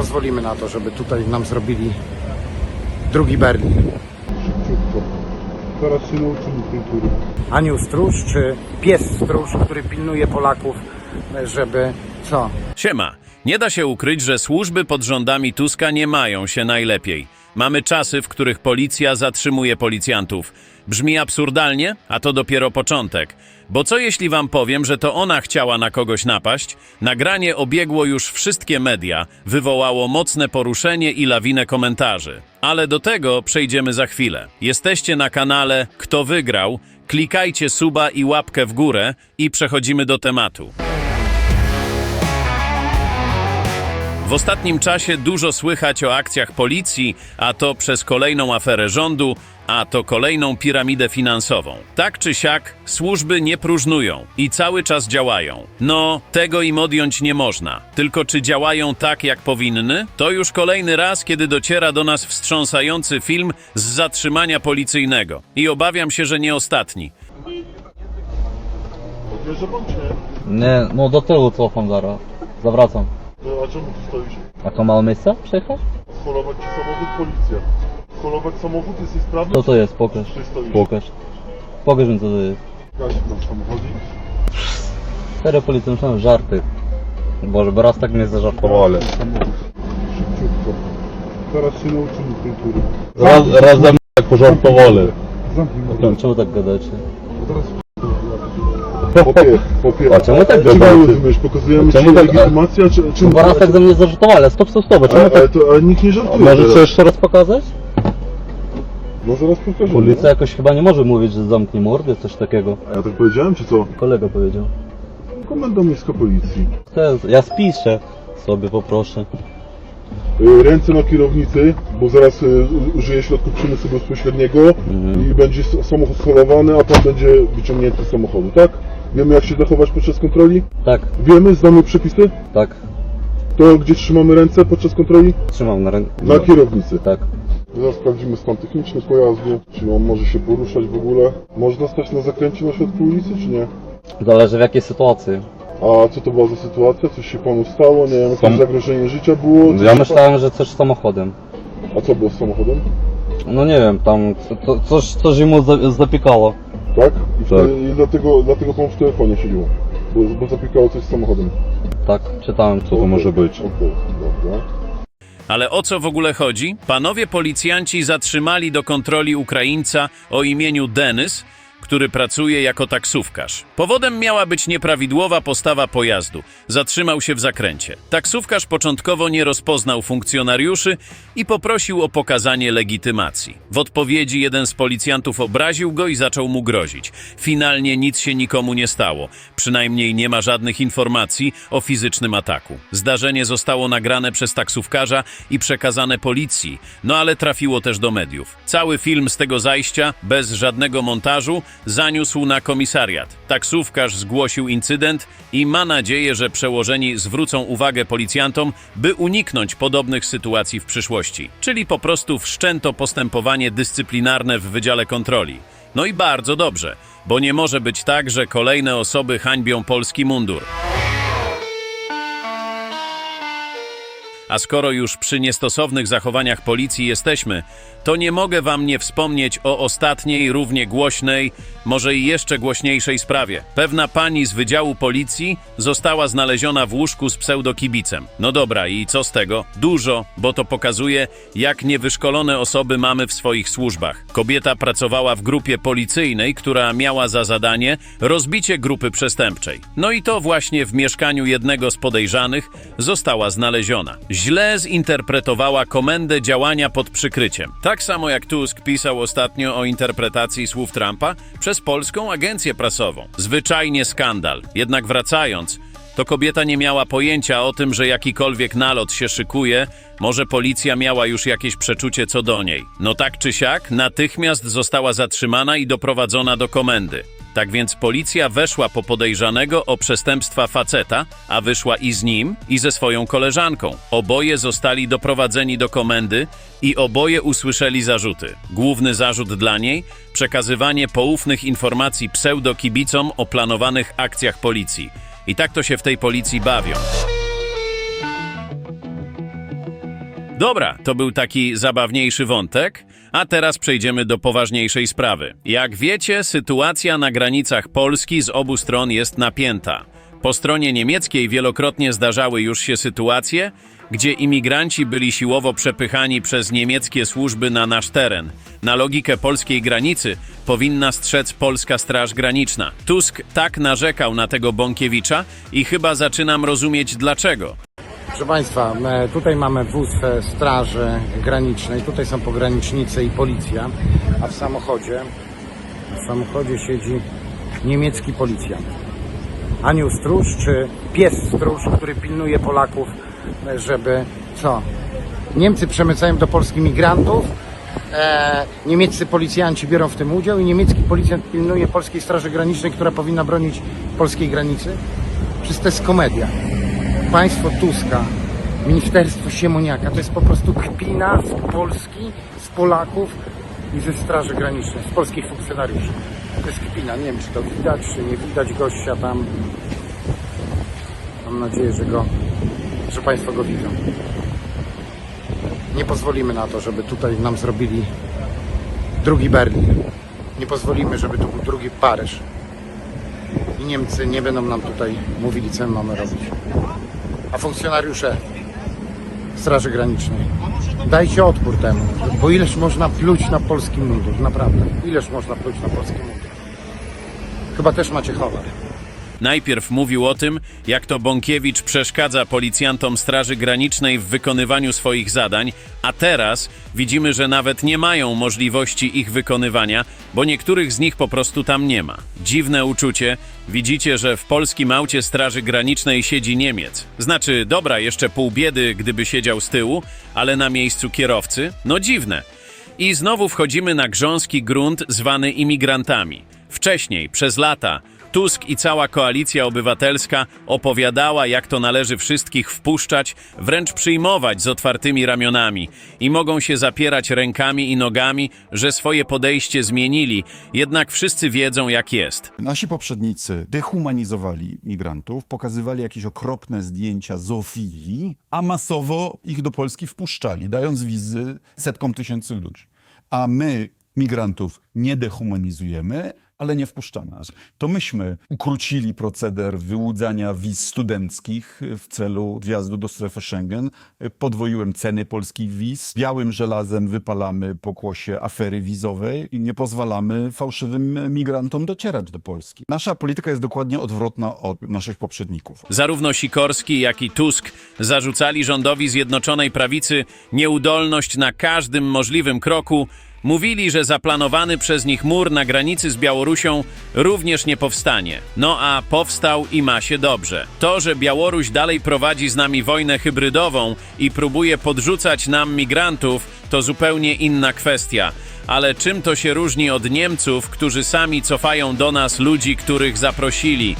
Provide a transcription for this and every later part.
pozwolimy na to, żeby tutaj nam zrobili drugi Berlin. Szybciutko. Zaraz się nauczymy kultury. Anioł stróż czy pies stróż, który pilnuje Polaków, żeby co? Siema. Nie da się ukryć, że służby pod rządami Tuska nie mają się najlepiej. Mamy czasy, w których policja zatrzymuje policjantów. Brzmi absurdalnie, a to dopiero początek. Bo co jeśli wam powiem, że to ona chciała na kogoś napaść? Nagranie obiegło już wszystkie media, wywołało mocne poruszenie i lawinę komentarzy. Ale do tego przejdziemy za chwilę. Jesteście na kanale Kto wygrał? Klikajcie suba i łapkę w górę i przechodzimy do tematu. W ostatnim czasie dużo słychać o akcjach policji, a to przez kolejną aferę rządu, a to kolejną piramidę finansową. Tak czy siak, służby nie próżnują i cały czas działają. No, tego im odjąć nie można. Tylko czy działają tak, jak powinny? To już kolejny raz, kiedy dociera do nas wstrząsający film z zatrzymania policyjnego. I obawiam się, że nie ostatni. Pan nie? No do tyłu cofam zaraz. Zawracam. No, a czemu tu stoisz? A to mało miejsca przejechać? Ci samochód, policja. Scholować samochód, jesteś sprawny? Co to jest? Pokaż. Pokaż. Pokaż mi co to jest. Gaś tam samochodzik. Serio policja, myślałem żarty. Boże, bo raz tak mnie zażartowali. Samochód. Szybciutko. Zaraz się nauczymy kultury. Raz, raz ze mną tak pożartowali. Zamknij mordę. Czemu tak gadacie? Popie, popie. A czemu tak Czy rozumiesz? Pokazujemy Czemu ci tak- legitymację, czy... czy Bo raz tak ze mnie zażartowali. Stop, stop, stop. Czemu ale, ale, tak? to, ale nikt nie żartuje Może teraz. chcesz jeszcze raz pokazać? No. Policja jakoś chyba nie może mówić, że zamknij mordę, coś takiego. A ja tak powiedziałem, czy co? Kolega powiedział. Komenda Miejska Policji. Jest, ja spiszę sobie poproszę. Y, Ręce na kierownicy, bo zaraz y, użyję środków przymusu bezpośredniego Mhm. i będzie s- samochód scholowany, a pan będzie wyciągnięty z samochodu, tak? Wiemy jak się zachować podczas kontroli? Tak, Wiemy, znamy przepisy? tak. To gdzie trzymamy ręce podczas kontroli? Trzymam na ręku. Na kierownicy. Tak. Zaraz sprawdzimy stan techniczny pojazdu, czy on może się poruszać w ogóle. Można stać na zakręcie na środku ulicy, czy nie? Zależy w jakiej sytuacji. A co to była za sytuacja? Coś się panu stało? Nie wiem, jakieś Sam- zagrożenie życia było? Ja myślałem, że coś z samochodem. A co było z samochodem? No nie wiem, tam coś, coś mu za, zapiekało. Tak? I, wtedy, i dlatego, dlatego pan w telefonie siedział. Bo, bo zapiekało coś z samochodem. Tak, czytałem co to Okej, może być. Okej, dobra. Ale o co w ogóle chodzi? Panowie policjanci zatrzymali do kontroli Ukraińca o imieniu Denys, który pracuje jako taksówkarz. Powodem miała być nieprawidłowa postawa pojazdu. Zatrzymał się w zakręcie. Taksówkarz początkowo nie rozpoznał funkcjonariuszy i poprosił o pokazanie legitymacji. W odpowiedzi jeden z policjantów obraził go i zaczął mu grozić. Finalnie nic się nikomu nie stało. Przynajmniej nie ma żadnych informacji o fizycznym ataku. Zdarzenie zostało nagrane przez taksówkarza i przekazane policji, no ale trafiło też do mediów. Cały film z tego zajścia, bez żadnego montażu, zaniósł na komisariat. Taksówkarz zgłosił incydent i ma nadzieję, że przełożeni zwrócą uwagę policjantom, by uniknąć podobnych sytuacji w przyszłości. Czyli po prostu wszczęto postępowanie dyscyplinarne w Wydziale Kontroli. No i bardzo dobrze, bo nie może być tak, że kolejne osoby hańbią polski mundur. A skoro już przy niestosownych zachowaniach policji jesteśmy, to nie mogę wam nie wspomnieć o ostatniej, równie głośnej, może i jeszcze głośniejszej sprawie. Pewna pani z Wydziału Policji została znaleziona w łóżku z pseudokibicem. No dobra, i co z tego? Dużo, bo to pokazuje, jak niewyszkolone osoby mamy w swoich służbach. Kobieta pracowała w grupie policyjnej, która miała za zadanie rozbicie grupy przestępczej. No i to właśnie w mieszkaniu jednego z podejrzanych została znaleziona. Źle zinterpretowała komendę działania pod przykryciem. Tak samo jak Tusk pisał ostatnio o interpretacji słów Trumpa przez polską agencję prasową. Zwyczajnie skandal. Jednak wracając, to kobieta nie miała pojęcia o tym, że jakikolwiek nalot się szykuje, może policja miała już jakieś przeczucie co do niej. No tak czy siak, natychmiast została zatrzymana i doprowadzona do komendy. Tak więc policja weszła po podejrzanego o przestępstwa faceta, a wyszła i z nim, i ze swoją koleżanką. Oboje zostali doprowadzeni do komendy i oboje usłyszeli zarzuty. Główny zarzut dla niej przekazywanie poufnych informacji pseudokibicom o planowanych akcjach policji. I tak to się w tej policji bawią. Dobra, to był taki zabawniejszy wątek, a teraz przejdziemy do poważniejszej sprawy. Jak wiecie, sytuacja na granicach Polski z obu stron jest napięta. Po stronie niemieckiej wielokrotnie zdarzały już się sytuacje, gdzie imigranci byli siłowo przepychani przez niemieckie służby na nasz teren. Na logikę polskiej granicy powinna strzec polska Straż Graniczna. Tusk tak narzekał na tego Bąkiewicza i chyba zaczynam rozumieć dlaczego. Proszę Państwa, tutaj mamy wóz Straży Granicznej, tutaj są pogranicznicy i policja, a w samochodzie, w samochodzie siedzi niemiecki policjant. Anioł stróż czy pies stróż, który pilnuje Polaków, żeby co? Niemcy przemycają do Polski migrantów, e, niemieccy policjanci biorą w tym udział i niemiecki policjant pilnuje Polskiej Straży Granicznej, która powinna bronić polskiej granicy. Przecież to jest komedia państwo Tuska, ministerstwo Siemoniaka, to jest po prostu kpina z Polski, z Polaków i ze Straży Granicznej, z polskich funkcjonariuszy. To jest kpina, nie wiem czy to widać, czy nie widać gościa tam. Mam nadzieję, że go, że państwo go widzą. Nie pozwolimy na to, żeby tutaj nam zrobili drugi Berlin. Nie pozwolimy, żeby to był drugi Paryż. I Niemcy nie będą nam tutaj mówili, co my mamy robić a funkcjonariusze Straży Granicznej. Dajcie odpór temu, bo ileż można pluć na polski mundur, naprawdę. Ileż można pluć na polski mundur. Chyba też macie honor. Najpierw mówił o tym, jak to Bąkiewicz przeszkadza policjantom Straży Granicznej w wykonywaniu swoich zadań, a teraz widzimy, że nawet nie mają możliwości ich wykonywania, bo niektórych z nich po prostu tam nie ma. Dziwne uczucie. Widzicie, że w polskim aucie Straży Granicznej siedzi Niemiec. Znaczy, dobra, jeszcze pół biedy, gdyby siedział z tyłu, ale na miejscu kierowcy? No dziwne. I znowu wchodzimy na grząski grunt zwany imigrantami. Wcześniej, przez lata, Tusk i cała koalicja obywatelska opowiadała, jak to należy wszystkich wpuszczać, wręcz przyjmować z otwartymi ramionami i mogą się zapierać rękami i nogami, że swoje podejście zmienili, jednak wszyscy wiedzą, jak jest. Nasi poprzednicy dehumanizowali migrantów, pokazywali jakieś okropne zdjęcia zoofilii, a masowo ich do Polski wpuszczali, dając wizy setkom tysięcy ludzi. A my migrantów nie dehumanizujemy, ale nie wpuszczamy. To myśmy ukrócili proceder wyłudzania wiz studenckich w celu wjazdu do strefy Schengen. Podwoiłem ceny polskich wiz. Białym żelazem wypalamy pokłosie afery wizowej i nie pozwalamy fałszywym migrantom docierać do Polski. Nasza polityka jest dokładnie odwrotna od naszych poprzedników. Zarówno Sikorski, jak i Tusk zarzucali rządowi Zjednoczonej Prawicy nieudolność na każdym możliwym kroku. Mówili, że zaplanowany przez nich mur na granicy z Białorusią również nie powstanie. No a powstał i ma się dobrze. To, że Białoruś dalej prowadzi z nami wojnę hybrydową i próbuje podrzucać nam migrantów, to zupełnie inna kwestia. Ale czym to się różni od Niemców, którzy sami cofają do nas ludzi, których zaprosili?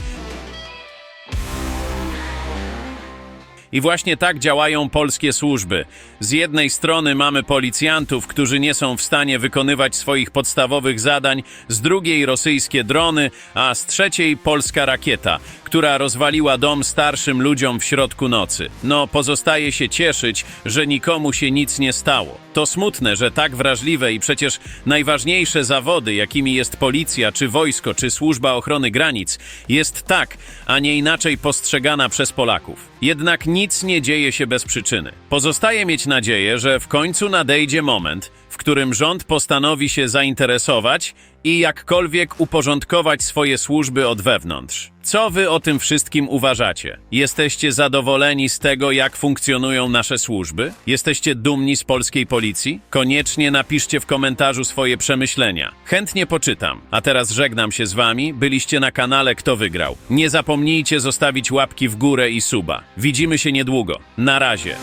I właśnie tak działają polskie służby. Z jednej strony mamy policjantów, którzy nie są w stanie wykonywać swoich podstawowych zadań, z drugiej rosyjskie drony, a z trzeciej polska rakieta, która rozwaliła dom starszym ludziom w środku nocy. No, pozostaje się cieszyć, że nikomu się nic nie stało. To smutne, że tak wrażliwe i przecież najważniejsze zawody, jakimi jest policja, czy wojsko, czy służba ochrony granic, jest tak, a nie inaczej postrzegana przez Polaków. Jednak nic nie dzieje się bez przyczyny. Pozostaje mieć nadzieję, że w końcu nadejdzie moment, w którym rząd postanowi się zainteresować i jakkolwiek uporządkować swoje służby od wewnątrz. Co wy o tym wszystkim uważacie? Jesteście zadowoleni z tego, jak funkcjonują nasze służby? Jesteście dumni z polskiej policji? Koniecznie napiszcie w komentarzu swoje przemyślenia. Chętnie poczytam. A teraz żegnam się z wami. Byliście na kanale Kto Wygrał. Nie zapomnijcie zostawić łapki w górę i suba. Widzimy się niedługo. Na razie.